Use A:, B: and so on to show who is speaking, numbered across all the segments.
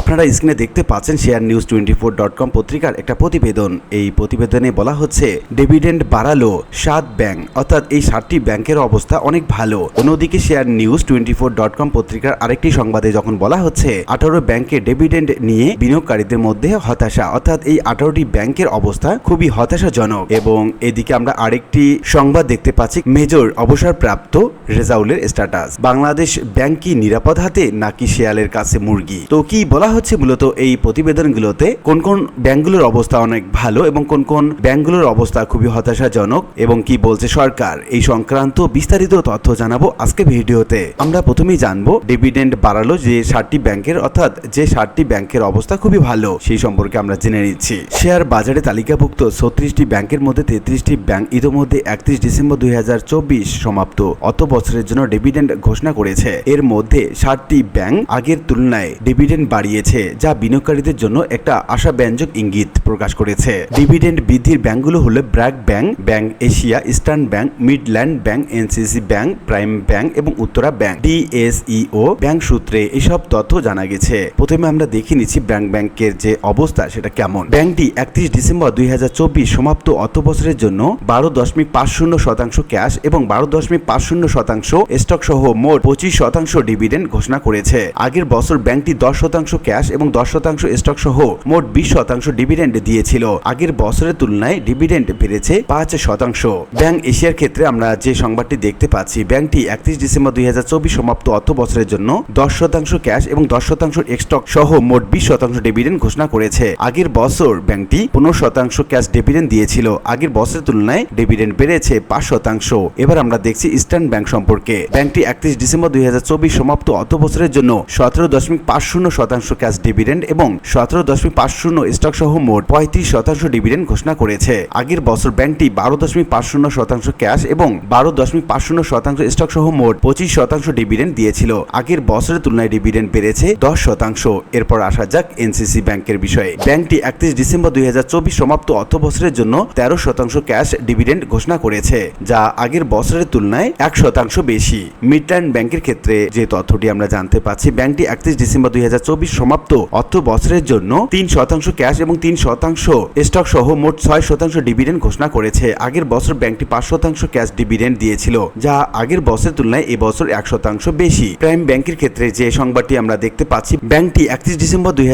A: আপনারা স্ক্রিনে দেখতে পাচ্ছেন share news twenty four dot com পত্রিকার একটা প্রতিবেদন। এই প্রতিবেদনে বলা হচ্ছে, ডিভিডেন্ড বাড়ালো, সাত ব্যাংক, অর্থাৎ এই সাতটি ব্যাংকের অবস্থা অনেক ভালো। অন্যদিকে share news twenty four dot com পত্রিকার আরেকটি সংবাদে যখন বলা হচ্ছে, আঠারো ব্যাংকের ডিভিডেন্ড নিয়ে বিনিয়োগকারীদের মধ্যে হতাশা, অর্থাৎ এই আঠারোটি ব্যাংকের অবস্থা খুবই হতাশাজনক। এবং এদিকে আমরা আরেকটি সংবাদ দেখতে পাচ্ছি, মেজর অবসরপ্রাপ্ত রেজাউলের স্ট্যাটাস বাংলাদেশ ব্যাংক কি নিরাপদ হাতে, নাকি শেয়ালের কাছে মুরগি? তো কি বলা হচ্ছে মূলত এই প্রতিবেদনগুলোতে কোন কোন ব্যাংকগুলোর অবস্থা অনেক ভালো এবং কোন কোন ব্যাংকগুলোর অবস্থা খুবই হতাশাজনক এবং কি বলছে সরকার, এই সংক্রান্ত বিস্তারিত তথ্য জানাব আজকে ভিডিওতে। আমরা প্রথমেই জানব, ডিভিডেন্ড বাড়ালো যে ষাটটি ব্যাংকের, অর্থাৎ যে ষাটটি ব্যাংকের অবস্থা খুবই ভালো, সেই সম্পর্কে আমরা জেনে নিচ্ছি। শেয়ার বাজারে তালিকাভুক্ত ছত্রিশটি ব্যাংকের মধ্যে তেত্রিশটি ব্যাংক ইতিমধ্যে একত্রিশ ডিসেম্বর দুই হাজার চব্বিশ সমাপ্ত অত বছরের জন্য ডিভিডেন্ড ঘোষণা করেছে। এর মধ্যে ষাটটি ব্যাংক আগের তুলনায় ডিভিডেন্ড বাড়িয়েছে যা বিনিয়োগকারীদের জন্য একটা আশাব্যঞ্জক ইঙ্গিত প্রকাশ করেছে। ডিভিডেন্ড বৃদ্ধির ব্যাংকগুলো হলো BRAC bank bank Asia, Eastern bank, Midland bank, NCC bank, Prime bank এবং উত্তরা ব্যাংক। ডিএসইও ব্যাংক সূত্রে এসব তথ্য জানা গেছে। প্রথমে আমরা দেখে নিচ্ছি ব্যাংক ব্যাংকের যে অবস্থা, সেটা কেমন। ব্যাংকটি একত্রিশ ডিসেম্বর দুই হাজার চব্বিশ সমাপ্ত অর্থ বছরের জন্য বারো দশমিক পাঁচ শূন্য শতাংশ ক্যাশ এবং বারো দশমিক পাঁচ শূন্য শতাংশ স্টক সহ মোট পঁচিশ শতাংশ ডিভিডেন্ড ঘোষণা করেছে। আগের বছর ব্যাংকটি দশ শতাংশ ক্যাশ এবং দশ শতাংশ স্টক সহ মোট বিশ শতাংশ ডিভিডেন্ড দিয়েছিল। আগের বছরের তুলনায় ডিভিডেন্ড বেড়েছে পাঁচ শতাংশ। ব্যাংক এশিয়ার ক্ষেত্রে আমরা যে সংবাদটি দেখতে পাচ্ছি ব্যাংকটি একত্রিশ ডিসেম্বর দুই হাজার চব্বিশ সমাপ্ত অর্থ বছরের জন্য দশ শতাংশ ক্যাশ এবং দশ শতাংশ স্টক সহ মোট বিশ শতাংশ ডিভিডেন্ড ঘোষণা করেছে। আগের বছর ব্যাংকটি পনেরো শতাংশ ক্যাশ ডিভিডেন্ড দিয়েছিল। আগের বছরের তুলনায় ডিভিডেন্ড বেড়েছে পাঁচ শতাংশ। এবার আমরা দেখছি ইস্টার্ন ব্যাংক সম্পর্কে। ব্যাংকটি একত্রিশ ডিসেম্বর দুই হাজার চব্বিশ সমাপ্ত অর্থ বছরের জন্য সতেরো দশমিক পাঁচ শূন্য শতাংশ ক্যাশ ডিভিডেন্ড এবং সতেরো দশমিক পাঁচ শূন্য স্টক সহ মোট পঁয়ত্রিশ শতাংশ ডিভিডেন্ড ঘোষণা করেছে। আগের বছর ব্যাংকটি বারো দশমিক পাঁচ শূন্য শতাংশ ক্যাশ এবং বারো দশমিক পাঁচ শূন্য শতাংশ স্টক সহ মোট পঁচিশ শতাংশ ডিভিডেন্ড দিয়েছিল। আগের বছরের তুলনায় ডিভিডেন্ড বেড়েছে দশ শতাংশ। এরপর আসা যাক এনসিসি ব্যাংকের বিষয়ে। ব্যাংকটি একত্রিশ ডিসেম্বর দুই হাজার চব্বিশ সমাপ্ত অর্থ বছরের জন্য তেরো শতাংশ ক্যাশ ডিভিডেন্ড ঘোষণা করেছে, যা আগের বছরের তুলনায় এক শতাংশ বেশি। মিডল্যান্ড ব্যাংকের ক্ষেত্রে যে তথ্যটি আমরা জানতে পাচ্ছি, ব্যাংকটি একত্রিশ ডিসেম্বর দুই হাজার চব্বিশ সমাপ্ত। অর্থ বছরের জন্য তিন শতাংশ ক্যাশ এবং তিন শতাংশ স্টক সহ মোট ছয় শতাংশ ডিভিডেন্ড ঘোষণা করেছে। আগের বছর ব্যাংকটি পাঁচ শতাংশ ক্যাশ ডিভিডেন্ড দিয়েছিল, যা আগের বছরের তুলনায় এবছর এক শতাংশ বেশি। প্রাইম ব্যাংকের ক্ষেত্রে যে সংবাদটি আমরা দেখতে পাচ্ছি, ব্যাংকটি একত্রিশ ডিসেম্বর দুই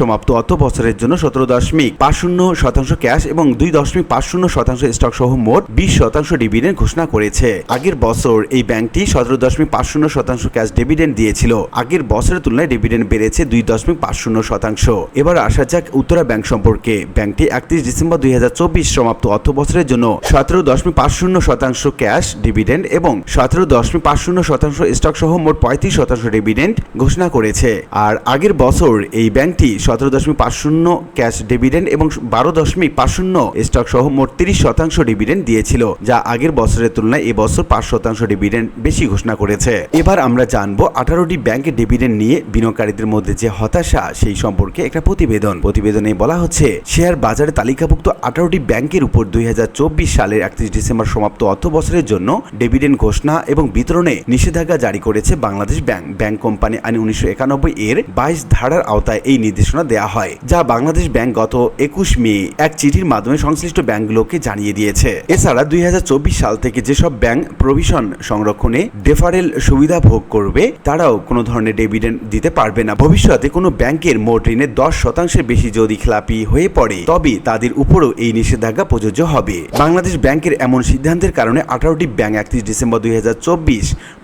A: সমাপ্ত। অর্থ বছরের জন্য সতেরো দশমিক পাঁচ শূন্য শতাংশ ক্যাশ এবং দুই দশমিক পাঁচ শূন্য শতাংশ স্টক সহ মোট বিশ শতাংশ ডিভিডেন্ড ঘোষণা করেছে। আগের বছর এই ব্যাংকটি সতেরো দশমিক পাঁচ শূন্য শতাংশ ক্যাশ ডিভিডেন্ড দিয়েছিল। আগের বছরের তুলনায় ডিভিডেন্ড বেড়েছে দুই দশমিক পাঁচ শূন্য শতাংশ। এবার আসা যাক উত্তরা ব্যাংক সম্পর্কে। ব্যাংকটি একত্রিশ ডিসেম্বর দুই সমাপ্ত অর্থ বছরের জন্য সতেরো দশমিক পাঁচ শূন্য শতাংশ ক্যাশ, ডিভিডেন্ড এবং সতেরো দশমিক পাঁচ শূন্য শতাংশ স্টক সহ মোট পঁয়ত্রিশ শতাংশ ডিভিডেন্ড ঘোষণা করেছে। আর আগের বছর এই ব্যাংকটি সতেরো দশমিক পাঁচ শূন্য ক্যাশ, ডিভিডেন্ড এবং বারো দশমিক পাঁচ শূন্য স্টক সহ মোট তিরিশ শতাংশ ডিভিডেন্ড দিয়েছিল, যা আগের বছরের তুলনায় এবছর পাঁচ শতাংশ ডিভিডেন্ড বেশি ঘোষণা করেছে। এবার আমরা জানব আঠারোটি ব্যাংকের ডিভিডেন্ড নিয়ে বিনিয়োগকারীদের মধ্যে যে হতাশা, সেই সম্পর্কে একটা প্রতিবেদন। প্রতিবেদনে বলা হচ্ছে, শেয়ার বাজারে তালিকাভুক্ত আঠারোটি ব্যাংকের উপর দুই হাজার চব্বিশ সালের একত্রিশ ডিসেম্বর সমাপ্ত অর্থ বছরের জন্য ডিভিডেন্ড ঘোষণা এবং বিতরণে নিষেধাজ্ঞা জারি করেছে বাংলাদেশ ব্যাংক। ব্যাংক কোম্পানি আইন উনিশশো একানব্বই এর বাইশ ধারার আওতায় এই নির্দেশনা দেওয়া হয়, যা বাংলাদেশ ব্যাংক গত একুশ মে এক চিঠির মাধ্যমে সংশ্লিষ্ট ব্যাংকগুলোকে জানিয়ে দিয়েছে। এছাড়া দুই হাজার চব্বিশ সাল থেকে যেসব ব্যাংক প্রভিশন সংরক্ষণে ডেফারেল সুবিধা ভোগ করবে, তারাও কোনো ধরনের ডিভিডেন্ড দিতে পারবে না। ভবিষ্যতে কোনো ব্যাংকের মোট ঋণের দশ শতাংশের বেশি যদি খেলাপি হয়ে পড়ে, তবে তাদের উপরও এই নিষেধাজ্ঞা প্রযোজ্য হবে। বাংলাদেশ ব্যাংকের এমন সিদ্ধান্তের কারণে আঠারোটি ব্যাংক একত্রিশ ডিসেম্বর দুই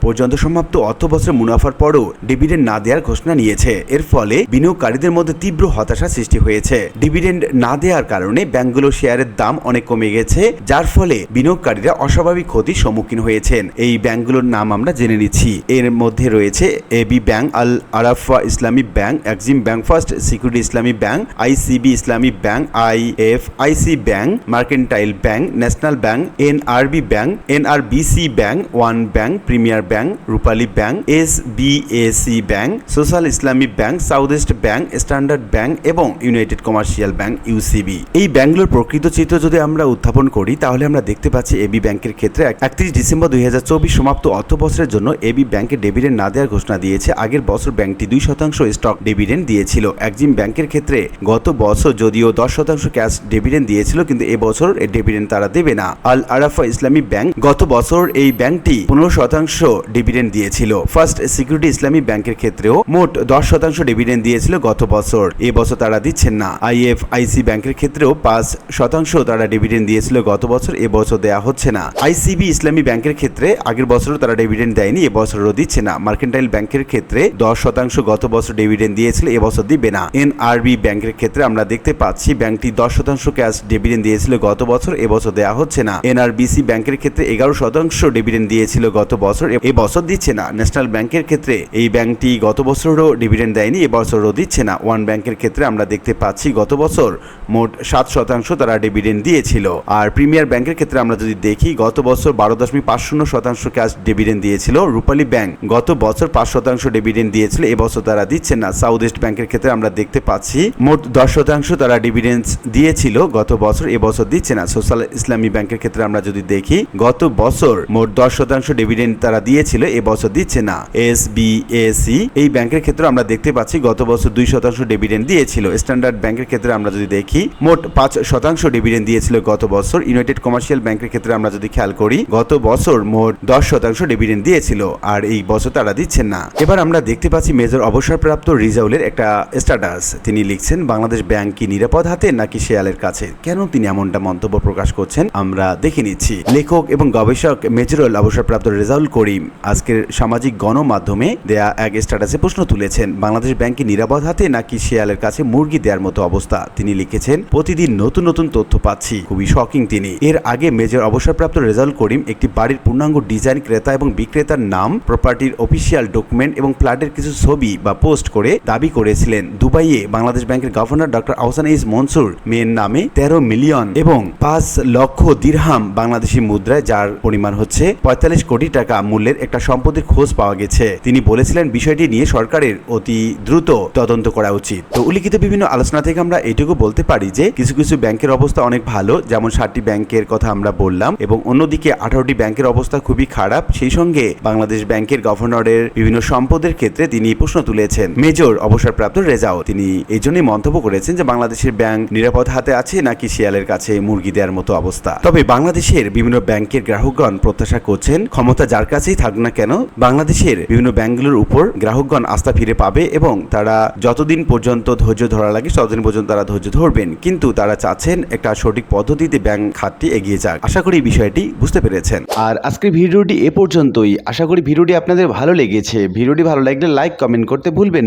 A: পর্যন্ত সমাপ্ত অর্থ বছরের মুনাফার পরও ডিভিডেন্ড না দেওয়ার ঘোষণা নিয়েছে। এর ফলে বিনিয়োগকারীদের মধ্যে তীব্র হতাশা সৃষ্টি হয়েছে। ডিভিডেন্ড না দেওয়ার কারণে ব্যাংকগুলোর শেয়ারের দাম অনেক কমে গেছে, যার ফলে বিনিয়োগকারীরা অস্বাভাবিক ক্ষতির সম্মুখীন হয়েছেন। এই ব্যাংকগুলোর নাম আমরা জেনে নিচ্ছি। এর মধ্যে রয়েছে AB bank, Al Arafah Islami bank, Exim bank, First Security Islami bank, ICB Islami bank I F IC bank, Mercantile bank, National bank, NRB bank, NRBC bank, One bank, Premier bank, Rupali bank S B BAC bank, Social Islami bank, South East bank, Standard bank এবং United Commercial bank, UCB. এই ব্যাংকগুলোর প্রকৃত চিত্র যদি আমরা উত্থাপন করি, তাহলে আমরা দেখতে পাচ্ছি এবি ব্যাংকের ক্ষেত্রে একত্রিশ ডিসেম্বর দুই হাজার চব্বিশ সমাপ্ত অর্থ বছরের জন্য এবি ব্যাংকে ডেভিডেন্ড না দেওয়ার ঘোষণা দিয়েছে। আগের বছর ব্যাংকটি দুই শতাংশ স্টক ডেভিডেন্ড দিয়েছিল। একজিম ব্যাংকের ক্ষেত্রে গত বছর যদিও দশ শতাংশ ক্যাশ ডেভিডেন্ড দিয়েছিল, কিন্তু এবছর ডেভিডেন্ড তারা দেবে না। আল আরাফা ইসলামী ব্যাংক গত বছর এই ব্যাংকটি পনেরো শতাংশ ডিভিডেন্ড দিয়েছিল। ফার্স্ট সিকিউরিটি ইসলামী ব্যাংকের ক্ষেত্রেও মোট দশ শতাংশ ডিভিডেন্ড দিয়েছিল গত বছর। এ বছর তারা দিচ্ছেন না। আইএফআইসি ব্যাংকের ক্ষেত্রেও পাঁচ শতাংশ তারা ডিভিডেন্ড দিয়েছিল গত বছর, এ বছর দেওয়া হচ্ছে না। আইসিবি ইসলামী ব্যাংকের ক্ষেত্রে আগের বছরও তারা ডিভিডেন্ড দেয়নি এবছরও দিচ্ছে না। মার্কেন্টাইল ব্যাংকের ক্ষেত্রে দশ শতাংশ গত বছর ডিভিডেন্ড দিয়েছিল এবছর দিবে না। এনআরবি ব্যাংকের ক্ষেত্রে আমরা দেখতে পাচ্ছি ব্যাংকটি দশ শতাংশ ক্যাশ ডিভিডেন্ড দিয়েছিল গত বছর এবছর দেওয়া হচ্ছে না। এনআরবিসি ব্যাংকের ক্ষেত্রে এগারো শতাংশ ডিভিডেন্ড দিয়েছিল গত বছর এবছর দিচ্ছে না। ন্যাশনাল ব্যাংকের ক্ষেত্রে এই ব্যাংকটি গত বছরও ডিভিডেন্ড দেয়নি এবছরও দিচ্ছে না। ওয়ান ব্যাংকের ক্ষেত্রে আমরা দেখতে পাচ্ছি গত বছর মোট সাত শতাংশ তারা ডিভিডেন্ড দিয়েছিল। আর প্রিমিয়ার ব্যাংকের ক্ষেত্রে আমরা যদি দেখি, গত বছর বারো দশমিক পাঁচ শূন্য শতাংশ ক্যাশ ডিভিডেন্ড দিয়েছিল রূপালী ব্যাংক। গত বছর পাঁচ শতাংশ ডিভিডেন্ড দিয়েছিল এবছর তারা দিচ্ছে না। সাউথ ইস্ট ব্যাংকের ক্ষেত্রে আমরা দেখতে পাচ্ছি, মোট দশ শতাংশ তারা ডিভিডেন্স দিয়েছিল গত বছর এবছর দিচ্ছে না। সোশ্যাল ইসলামী ব্যাংকের ক্ষেত্রে আমরা যদি দেখি, গত বছর মোট দশ শতাংশ ডিভিডেন্ড তারা দিয়েছিল এবছর দিচ্ছে না। এস বি এসি এই ব্যাংকের ক্ষেত্রে আমরা দেখতে পাচ্ছি, গত বছর দুই শতাংশ ডিভিডেন্ড দিয়েছিল। স্ট্যান্ডার্ড ব্যাংকের ক্ষেত্রে আমরা যদি দেখি, মোট পাঁচ শতাংশ ডিভিডেন্ড দিয়েছিল গত বছর। ইউনাইটেড কমার্শিয়াল ব্যাংকের ক্ষেত্রে আমরা যদি খেয়াল করি, গত বছর মোট দশ শতাংশ ডিভিডেন্ড দিয়েছিল, আর এই বছর তারা দিচ্ছেন না। এবার আমরা দেখতে পাচ্ছি মেজর অবসরপ্রাপ্ত রিজাউলের একটা স্ট্যাটাস। তিনি লিখছেন, বাংলাদেশ ব্যাংক কি নিরাপদ হাতে নাকি শেয়ালের কাছে? কেন তিনি এমনটা মন্তব্য প্রকাশ করছেন আমরা দেখে নিচ্ছি। লেখক এবং গবেষক মেজরুল অবসরপ্রাপ্ত রেজাউল করিম আজকের সামাজিক গণমাধ্যমে দেয়া এক স্ট্যাটাসে প্রশ্ন তুলেছেন, বাংলাদেশ ব্যাংক নিরাপদ হাতে নাকি শেয়ালের কাছে মুরগি দেওয়ার মতো অবস্থা? তিনি লিখেছেন, প্রতিদিন নতুন নতুন তথ্য পাচ্ছি। খুবই শকিং তিনি। এর আগে মেজর অবসরপ্রাপ্ত রেজাউল করিম একটি বাড়ির পূর্ণাঙ্গ ডিজাইন ক্রেতা এবং বিক্রেতার নাম, প্রপার্টির অফিসিয়াল ডকুমেন্ট এবং প্লাটের কিছু ছবি বা পোস্ট করে দাবি করেছিলেন। দুবাইয়ে বাংলাদেশ ব্যাংকের governor doctor Ahsan H Mansur মেয়ের নামে তেরো মিলিয়ন এবং পাঁচ লক্ষ দিরহাম বাংলাদেশি মুদ্রায়, যার পরিমাণ হচ্ছে পঁয়তাল্লিশ কোটি টাকা মূল্যের একটা সম্পত্তির খোঁজ পাওয়া গেছে। তিনি বলেছিলেন, বিষয়টি নিয়ে সরকারের অতি দ্রুত তদন্ত করা উচিত। তো উল্লিখিত বিভিন্ন আলোচনা থেকে আমরা এটুকু বলতে পারি যে, কিছু কিছু ব্যাংকের অবস্থা অনেক ভালো, যেমন ষাটটি ব্যাংকের কথা আমরা বললাম এবং অন্যদিকে আঠারোটি ব্যাংকের অবস্থা খুবই খারাপ। সেই সঙ্গে বাংলাদেশ ব্যাংকের গভর্নরের বিভিন্ন সম্পদের ক্ষেত্রে তিনি প্রশ্ন তুলেছেন। মেজর অবসরপ্রাপ্ত রেজাও। তিনি এই জন্যই মন্তব্য করেছেন যে বাংলাদেশের ব্যাংক নিরাপদ হাতে আছে নাকি শিয়ালের কাছে মুরগি দেওয়ার মতো অবস্থা। তবে বাংলাদেশের বিভিন্ন ব্যাংকের গ্রাহকগণ প্রত্যাশা করছেন, ক্ষমতা যার কাছেই থাক না কেন, বাংলাদেশের বিভিন্ন ব্যাংকগুলোর উপর গ্রাহকগণ আস্থা ফিরে পাবে এবং তারা যতদিন পর্যন্ত ধৈর্য ধরা লাগে, ততদিন পর্যন্ত তারা ধৈর্য ধরবেন। কিন্তু তারা চাচ্ছেন একটা সঠিক পদ্ধতিতে ব্যাংক খাতটি এগিয়ে যাক। আশা করি বিষয়টি বুঝতে পেরেছেন। আর আজকের ভিডিওটি এ পর্যন্তই। আশা করি ভিডিওটি আপনাদের ভালো লেগেছে। ভিডিওটি ভালো লাগলে লাইক, কমেন্ট করতে ভুলবেন